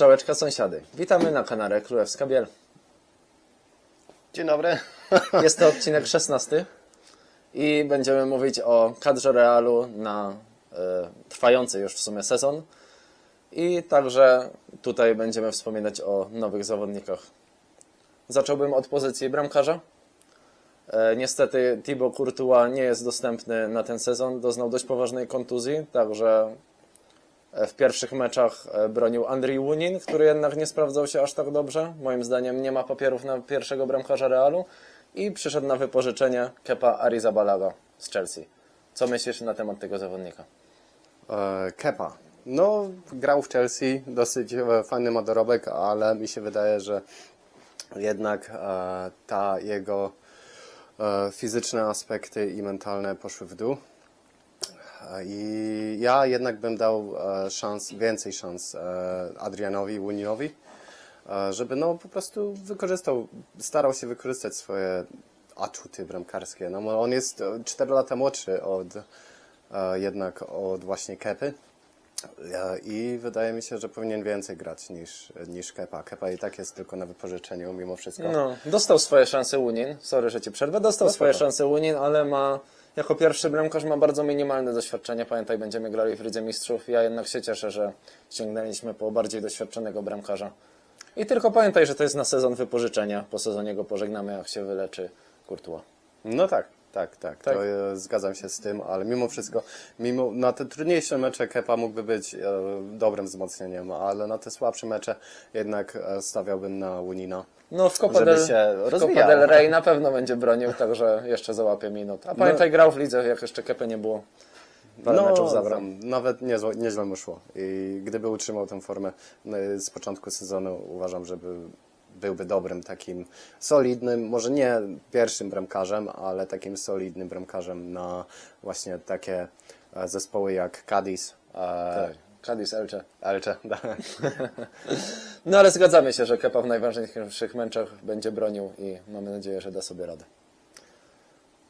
Strzałeczka sąsiady. Witamy na kanale Królewska Biel. Dzień dobry. Jest to odcinek 16 i będziemy mówić o kadrze Realu na e, trwający już w sumie sezon. I także tutaj będziemy wspominać o nowych zawodnikach. Zacząłbym od pozycji bramkarza. E, niestety Thibaut Courtois nie jest dostępny na ten sezon. Doznał dość poważnej kontuzji, także w pierwszych meczach e, bronił Andriy Łunin, który jednak nie sprawdzał się aż tak dobrze. Moim zdaniem nie ma papierów na pierwszego bramkarza Realu i przyszedł na wypożyczenie Kepa Arrizabalaga z Chelsea. Co myślisz na temat tego zawodnika? E, Kepa. No, grał w Chelsea, dosyć e, fajny ma dorobek, ale mi się wydaje, że jednak e, ta jego e, fizyczne aspekty i mentalne poszły w dół. I ja jednak bym dał e, szans, więcej szans e, Adrianowi Łuninowi, e, żeby no po prostu wykorzystał, starał się wykorzystać swoje atuty bramkarskie. No, on jest e, 4 lata młodszy od jednak od właśnie Kepy. I wydaje mi się, że powinien więcej grać niż, niż Kepa. Kepa i tak jest tylko na wypożyczeniu mimo wszystko. No, dostał swoje szanse Łunin. Sorry, że ci przerwę. Dostał No, swoje szanse Łunin, ale ma jako pierwszy bramkarz ma bardzo minimalne doświadczenie. Pamiętaj, będziemy grali w Lidze Mistrzów. Ja jednak się cieszę, że sięgnęliśmy po bardziej doświadczonego bramkarza. I tylko pamiętaj, że to jest na sezon wypożyczenia. Po sezonie go pożegnamy, jak się wyleczy Courtois. No tak, tak, tak. Tak. To, e, zgadzam się z tym, ale mimo wszystko, mimo na te trudniejsze mecze Kepa mógłby być e, dobrym wzmocnieniem, ale na te słabsze mecze jednak e, stawiałbym na Łunina. No w Copa, Żeby del, się w Copa rozwijał. del Rey na pewno będzie bronił, także jeszcze załapie minut. A pamiętaj, grał w lidze, jak jeszcze Kepy nie było. Parę meczów zagrał. tam nawet niezło, nieźle mu szło. I gdyby utrzymał tę formę e, z początku sezonu, uważam, że by, byłby dobrym takim solidnym, może nie pierwszym bramkarzem, ale takim solidnym bramkarzem na właśnie takie e, zespoły jak Cadiz, e, Tak. Cadiz Elche. Elche. tak. No ale zgadzamy się, że Kepa w najważniejszych meczach będzie bronił i mamy nadzieję, że da sobie radę.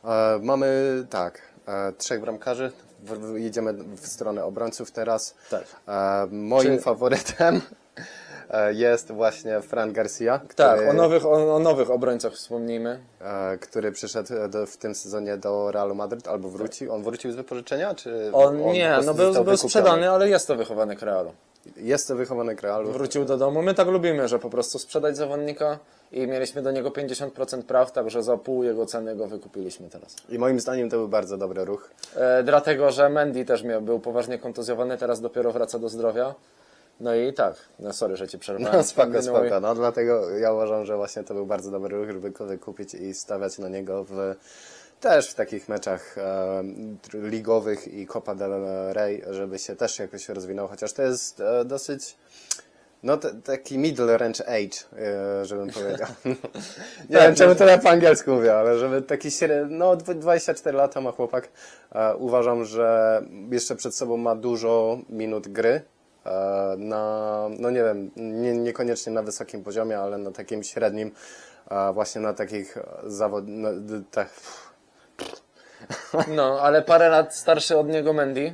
E, Mamy tak, e, trzech bramkarzy. W, w, jedziemy w stronę obrońców teraz. Tak. E, moim Czy- faworytem jest właśnie Fran Garcia, który, Tak, o nowych, o, o nowych obrońcach wspomnijmy. e, który przyszedł do, w tym sezonie do Realu Madryt albo wrócił. On wrócił z wypożyczenia? Czy On, po nie, no był, był sprzedany, ale jest to wychowanek Realu. Jest to wychowany Realu. Wrócił do domu. My tak lubimy, że po prostu sprzedać zawodnika i mieliśmy do niego 50% praw, także za pół jego ceny go wykupiliśmy teraz. I moim zdaniem to był bardzo dobry ruch. E, dlatego, że Mendy też miał, był poważnie kontuzjowany, teraz dopiero wraca do zdrowia. No i tak, no sorry, że ci przerwałem. No, spoko, Kontynuuj. spoko. No, dlatego ja uważam, że właśnie to był bardzo dobry ruch, żeby go wykupić i stawiać na niego w, też w takich meczach e, ligowych i Copa del Rey, żeby się też jakoś rozwinął, chociaż to jest e, dosyć no taki middle range age, e, żebym powiedział. Nie Tak, wiem, czemu no. to ja po angielsku mówię, ale żeby taki no dw- 24 lata ma chłopak, e, uważam, że jeszcze przed sobą ma dużo minut gry, na, no nie wiem, nie, niekoniecznie na wysokim poziomie, ale na takim średnim, e, właśnie na takich zawod... No, d- tak, No, ale parę lat starszy od niego Mendy.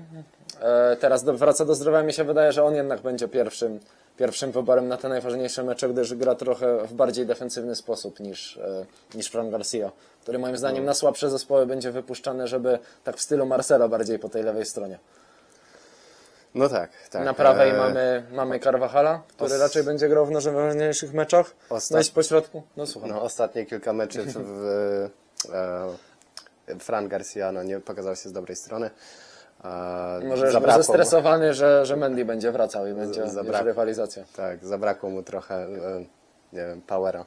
E, teraz do, wraca do zdrowia. Mi się wydaje, że on jednak będzie pierwszym, pierwszym wyborem na te najważniejsze mecze, gdyż gra trochę w bardziej defensywny sposób niż, e, niż Fran Garcia, który moim zdaniem na słabsze zespoły będzie wypuszczany, żeby tak w stylu Marcelo bardziej po tej lewej stronie. No tak, tak. Na prawej e, mamy, mamy Carvajala, który os- raczej będzie grał w najważniejszych meczach. Ostat- No i po środku, no słucham. No, ostatnie kilka meczy w, e, Fran Garcia no, nie pokazał się z dobrej strony. E, Może zabrakło zestresowany, że, że Mendy będzie wracał i będzie już zabrakło. rywalizacja. Tak, zabrakło mu trochę, e, nie wiem, powera.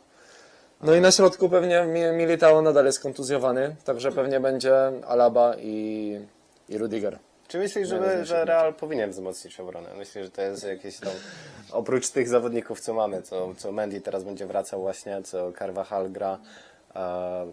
No i na środku pewnie Mi- Militao nadal jest kontuzjowany, także pewnie będzie Alaba i, i Rudiger. Czy myślisz, że, Najważniejsze że Real powinien wzmocnić obronę? Myślę, że to jest jakieś tam, oprócz tych zawodników, co mamy, co, co Mendy teraz będzie wracał właśnie, co Carvajal gra, e,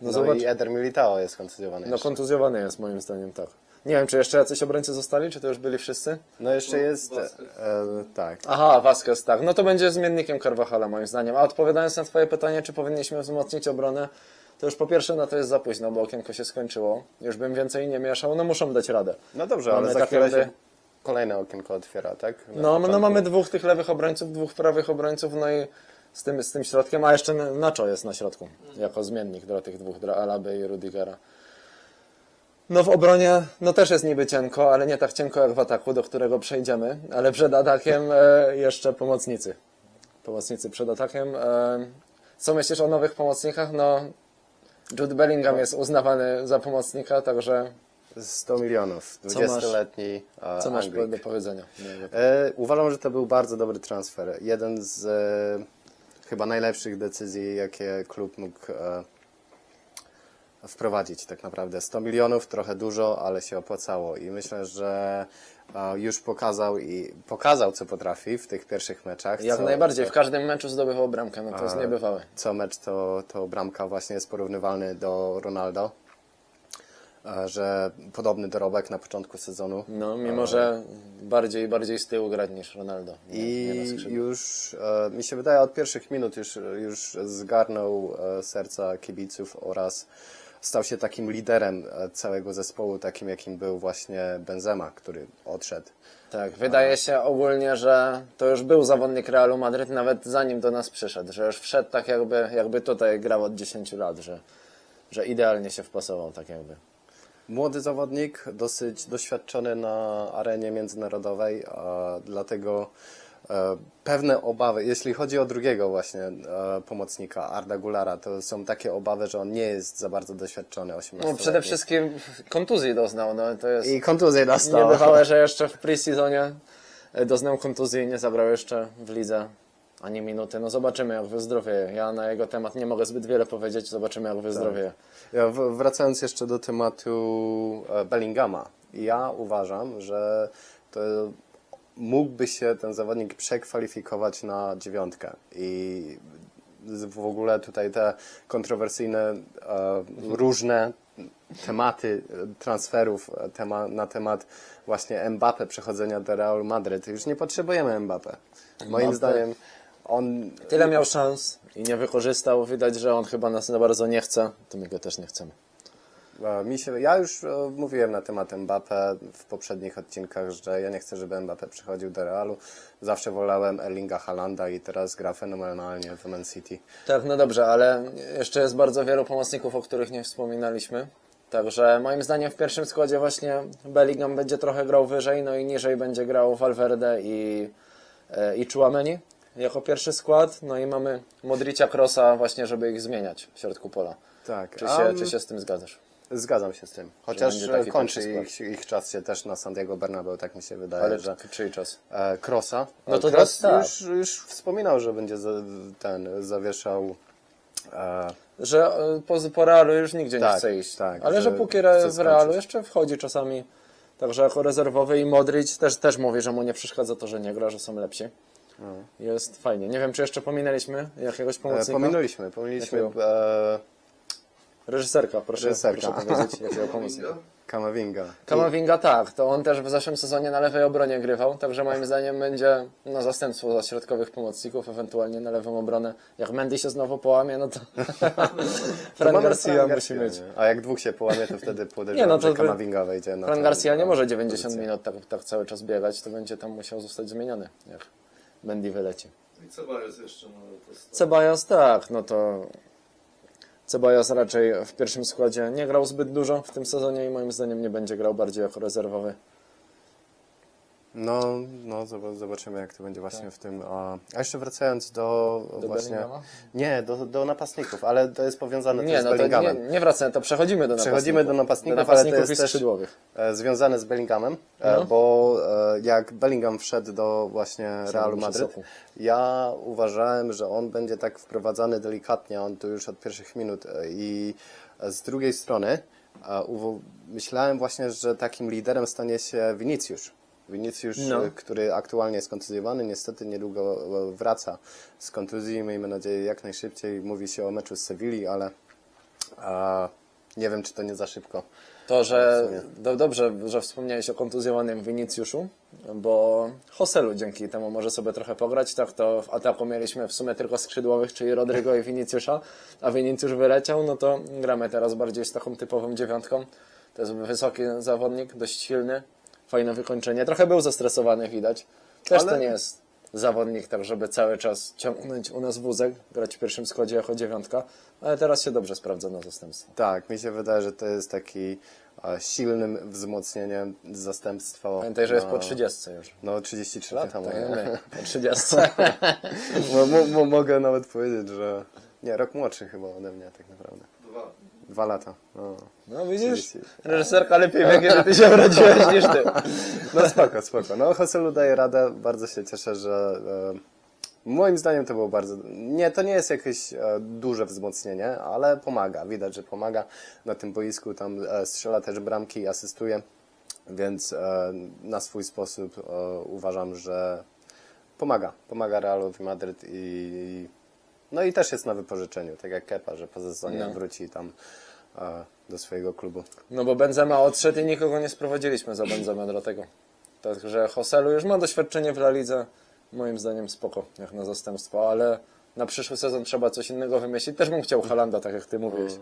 no, zobacz. i Eder Militao jest kontuzjowany No jeszcze. kontuzjowany jest moim zdaniem, tak. Nie wiem, czy jeszcze jacyś obrońcy zostali, czy to już byli wszyscy? No jeszcze jest, e, tak, Aha, Vasquez, tak. No to będzie zmiennikiem Carvajala moim zdaniem. A odpowiadając na twoje pytanie, czy powinniśmy wzmocnić obronę, to już po pierwsze na to jest za późno, bo okienko się skończyło. Już bym więcej nie mieszał, no muszą dać radę. no dobrze, Mamy ale za chwilę się... kolejne okienko otwiera, tak? Na No, no mamy dwóch tych lewych obrońców, dwóch prawych obrońców, no i z tym, z tym środkiem, a jeszcze Nacho jest na środku, jako zmiennik dla tych dwóch, dla Alaby i Rudigera. No w obronie, no też jest niby cienko, ale nie tak cienko jak w ataku, do którego przejdziemy, ale przed atakiem e, jeszcze pomocnicy. Pomocnicy przed atakiem. E, co myślisz o nowych pomocnikach? No, Jude Bellingham jest uznawany za pomocnika, także 100 milionów, Co masz- 20-letni e, co masz Anglik. do powiedzenia? E, uważam, że to był bardzo dobry transfer. Jeden z e, chyba najlepszych decyzji, jakie klub mógł e, wprowadzić tak naprawdę. 100 milionów, trochę dużo, ale się opłacało i myślę, że już pokazał i pokazał, co potrafi w tych pierwszych meczach. Jak co, najbardziej, w każdym meczu zdobywał bramkę, no to jest niebywałe. Co mecz to, to bramka właśnie jest porównywalny do Ronaldo. Że podobny dorobek na początku sezonu. No, mimo że bardziej i bardziej z tyłu grać niż Ronaldo. Nie, nie I skrzydłach. już e, mi się wydaje od pierwszych minut już, już zgarnął e, serca kibiców oraz stał się takim liderem e, całego zespołu, takim jakim był właśnie Benzema, który odszedł. Tak, wydaje się ogólnie, że to już był zawodnik Realu Madryt nawet zanim do nas przyszedł, że już wszedł tak jakby, jakby tutaj grał od 10 lat, że, że idealnie się wpasował tak jakby. Młody zawodnik, dosyć doświadczony na arenie międzynarodowej, dlatego pewne obawy, jeśli chodzi o drugiego właśnie e, pomocnika, Arda Gulara, to są takie obawy, że on nie jest za bardzo doświadczony 18 No, przede wszystkim kontuzji doznał, no to jest I kontuzję dostał. niebywałe, że jeszcze w pre-seasonie e, doznał kontuzji i nie zagrał jeszcze w lidze ani minuty. No zobaczymy jak wyzdrowieje. Ja na jego temat nie mogę zbyt wiele powiedzieć, zobaczymy jak wyzdrowieje. Ja, w- wracając jeszcze do tematu e, Bellingama, ja uważam, że to mógłby się ten zawodnik przekwalifikować na dziewiątkę i w ogóle tutaj te kontrowersyjne e, różne tematy e, transferów e, tema, na temat właśnie Mbappe przechodzenia do Real Madryt. Już nie potrzebujemy Mbappe. Moim Mbappe- zdaniem on Tyle miał szans i nie wykorzystał. Widać, że on chyba nas za bardzo nie chce, to my go też nie chcemy. E, Mi się, ja już e, mówiłem na temat Mbappe w poprzednich odcinkach, że ja nie chcę, żeby Mbappe przychodził do Realu. Zawsze wolałem Erlinga Halanda i teraz gra fenomenalnie w Man City. Tak, no dobrze, ale jeszcze jest bardzo wielu pomocników, o których nie wspominaliśmy. Także moim zdaniem w pierwszym składzie właśnie Bellingham będzie trochę grał wyżej, no i niżej będzie grał Valverde i, e, i Chouameni jako pierwszy skład. No i mamy Modricia Krosa właśnie, żeby ich zmieniać w środku pola. Tak, Czy się, czy się z tym zgadzasz? Zgadzam się z tym. Chociaż e, kończy ich, ich czas się też na Santiago Bernabeu, tak mi się wydaje, Ale że czyj czas? e, Krosa. No to Kroos tak. już, już wspominał, że będzie za, ten zawieszał e, Że e, po, po Realu już nigdzie nie Tak, chce iść. tak, Ale że, że póki w Realu jeszcze wchodzi czasami. Także jako rezerwowy i Modric też, też mówi, że mu nie przeszkadza to, że nie gra, że są lepsi. Jest fajnie. Nie wiem, czy jeszcze pominęliśmy jakiegoś e, pomocnika? pominęliśmy, pominęliśmy Jakiego? e, Reżyserka, proszę, Reżyserka. proszę powiedzieć, jakiego pomocnika. Kamavinga. Kamavinga tak, to on też w zeszłym sezonie na lewej obronie grywał, także moim zdaniem będzie no, zastępstwo za środkowych pomocników, ewentualnie na lewą obronę. Jak Mendy się znowu połamie, no to Fran Garcia musi mieć. A jak dwóch się połamie, to wtedy podejrzewam, no to że wejdzie na Fran Garcia nie może tę 90 pozycję. minut tak, tak cały czas biegać, to będzie tam musiał zostać zmieniony, jak Mendy wyleci. I Ceballos jeszcze no to jest... Ceballos tak, no to Ceballos raczej w pierwszym składzie nie grał zbyt dużo w tym sezonie i moim zdaniem nie będzie grał bardziej jako rezerwowy. No, no zob- zobaczymy jak to będzie właśnie w tym. A, a jeszcze wracając do, Tak. Do właśnie. Bellingama? Nie, do, do napastników, ale to jest powiązane Nie, też no z to nie, Bellinghamem. nie wracamy, to przechodzimy do Przechodzimy do napastników. napastników, do ale to napastników jest też skrzydłowych. e, związane z Bellinghamem, e, No. bo e, jak Bellingham wszedł do właśnie Realu Madryt, ja uważałem, że on będzie tak wprowadzany delikatnie, on tu już od pierwszych minut i z drugiej strony myślałem właśnie, że takim liderem stanie się Vinicius. Vinicius, No. e, który aktualnie jest kontuzjowany, niestety niedługo e, wraca z kontuzji, miejmy nadzieję jak najszybciej. Mówi się o meczu z Sewilli, ale e, nie wiem, czy to nie za szybko. To, że do, dobrze, że wspomniałeś o kontuzjowanym Winicjuszu, bo Hoselu dzięki temu może sobie trochę pograć. Tak to w ataku mieliśmy w sumie tylko skrzydłowych, czyli Rodrygo i Winicjusza, a Winicjusz wyleciał, no to gramy teraz bardziej z taką typową dziewiątką. To jest wysoki zawodnik, dość silny, fajne wykończenie. Trochę był zestresowany, widać. Też Ale- to nie jest zawodnik, tak żeby cały czas ciągnąć u nas wózek, grać w pierwszym składzie jako dziewiątka, ale teraz się dobrze sprawdza na zastępstwo. Tak, mi się wydaje, że to jest taki e, silnym wzmocnieniem zastępstwa. Pamiętaj, że jest po na- 30 już. No 33 lata Tak, moje. my, po 30. Mo, mo, mo, mogę nawet powiedzieć, że nie, rok młodszy chyba ode mnie tak naprawdę. Dwa. Dwa lata. No, No widzisz, 30. reżyserka lepiej wie, kiedy ty się urodziłeś niż ty. no spoko, spoko. No Hoselu daje radę, bardzo się cieszę, że e, moim zdaniem to było bardzo... Nie, to nie jest jakieś e, duże wzmocnienie, ale pomaga. Widać, że pomaga na tym boisku, tam e, strzela też bramki i asystuje, więc e, na swój sposób e, uważam, że pomaga. Pomaga Realowi Madryt i no i też jest na wypożyczeniu, tak jak Kepa, że po sezonie No. wróci tam e, do swojego klubu. No bo Benzema odszedł i nikogo nie sprowadziliśmy za Benzema do tego. Także Hoselu już ma doświadczenie w La Lidze. Moim zdaniem spoko, jak na zastępstwo, ale na przyszły sezon trzeba coś innego wymyślić. Też bym chciał Halanda, tak jak ty mówiłeś.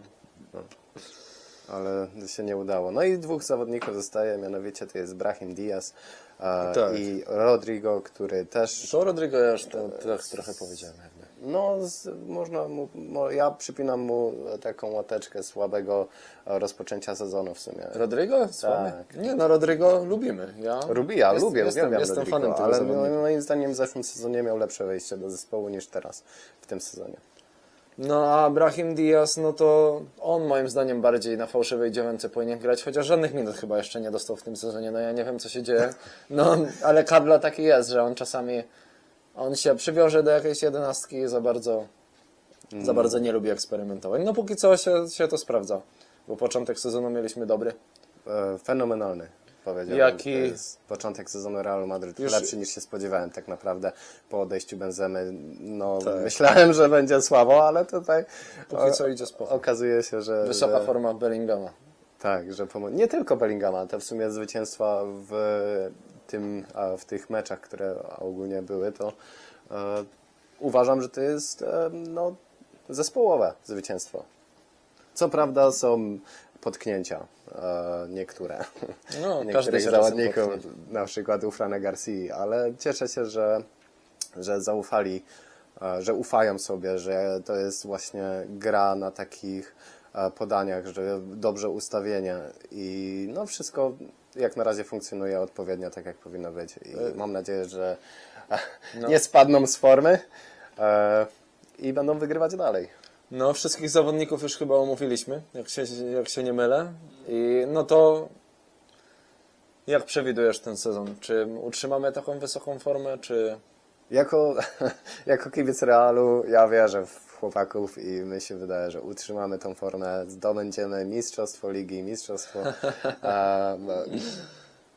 ale się nie udało. No i dwóch zawodników zostaje, mianowicie to jest Brahim Diaz e, Tak. i Rodrigo, który też, To Rodrigo ja już to, to trochę powiedziałem. Jakby. No z, można mu, mo, ja przypinam mu taką łateczkę słabego rozpoczęcia sezonu w sumie. Rodrigo? Słaby? Tak. Nie, no Rodrigo lubimy. Ja Lubię, ja jest- lubię, jestem, uwielbiam jestem Rodrigo, fanem tego ale zawodnika. moim zdaniem w zeszłym sezonie miał lepsze wejście do zespołu niż teraz w tym sezonie. No a Brahim Diaz, no to on moim zdaniem bardziej na fałszywej dziewiątce powinien grać, chociaż żadnych minut chyba jeszcze nie dostał w tym sezonie, no ja nie wiem co się dzieje. No ale Kadla taki jest, że on czasami, on się przywiąże do jakiejś jedenastki i za bardzo, za bardzo nie lubi eksperymentować. No póki co się, się to sprawdza, bo początek sezonu mieliśmy dobry. E, Fenomenalny, powiedziałbym. Jaki- To początek sezonu Realu Madryt Już- lepszy niż się spodziewałem tak naprawdę po odejściu Benzemy. No, Tak. myślałem, że będzie słabo, ale tutaj Póki co idzie spoko. okazuje się, że... Wysoka że, forma Bellingama. Tak, że pomo- nie tylko Bellingama, te w sumie zwycięstwa w, tym, w tych meczach, które ogólnie były, to e, uważam, że to jest e, no, zespołowe zwycięstwo. Co prawda są potknięcia e, niektóre. No, każdy Niektórych zawodników, na przykład u Frana Garcia, ale cieszę się, że, że zaufali, że ufają sobie, że to jest właśnie gra na takich podaniach, że dobrze ustawienie i no wszystko jak na razie funkcjonuje odpowiednio tak jak powinno być i mam nadzieję, że e, nie spadną z formy e, i będą wygrywać dalej. No, wszystkich zawodników już chyba omówiliśmy, jak się, jak się nie mylę. I no to jak przewidujesz ten sezon? Czy utrzymamy taką wysoką formę, czy Jako, jako kibic Realu ja wierzę w chłopaków i mi się wydaje, że utrzymamy tą formę, zdobędziemy mistrzostwo ligi, mistrzostwo. No,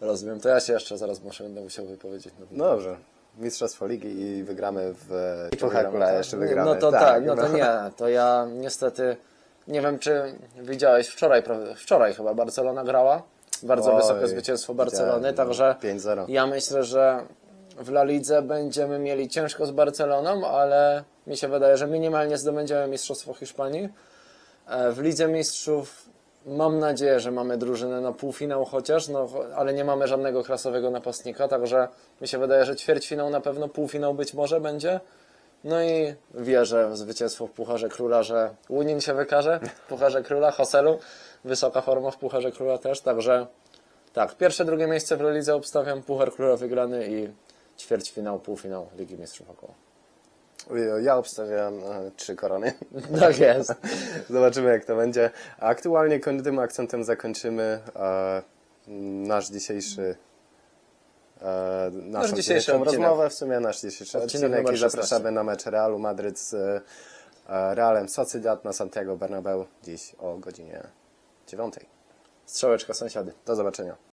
rozumiem? To ja się jeszcze zaraz muszę będę musiał wypowiedzieć. no dobrze, mistrzostwo ligi i wygramy w tak? jeszcze wygramy. No to tak, no to nie. To ja niestety nie wiem, czy widziałeś wczoraj, wczoraj chyba Barcelona grała. Bardzo Oj, wysokie zwycięstwo Barcelony, także 5-0. ja myślę, że w La Lidze będziemy mieli ciężko z Barceloną, ale mi się wydaje, że minimalnie zdobędziemy Mistrzostwo Hiszpanii. E, W Lidze Mistrzów mam nadzieję, że mamy drużynę na półfinał chociaż, no, ale nie mamy żadnego klasowego napastnika, także mi się wydaje, że ćwierćfinał na pewno, półfinał być może będzie. No i wierzę w zwycięstwo w Pucharze Króla, że Łunin się wykaże w Pucharze Króla, Hoselu, wysoka forma w Pucharze Króla też, także tak, pierwsze, drugie miejsce w Lidze obstawiam, Puchar Króla wygrany i ćwierćfinał, półfinał Ligi Mistrzów około. Ja obstawiam e, trzy korony. Tak jest. Zobaczymy, jak to będzie. A Aktualnie koń- tym akcentem zakończymy e, nasz dzisiejszy e, naszą dzisiejszy dzisiejszą odcinek. rozmowę, w sumie nasz dzisiejszy Odcinek odcinek, numer i 16. zapraszamy na mecz Realu Madryt z e, Realem Sociedad na Santiago Bernabeu dziś o godzinie 9. Strzałeczka sąsiady. Do zobaczenia.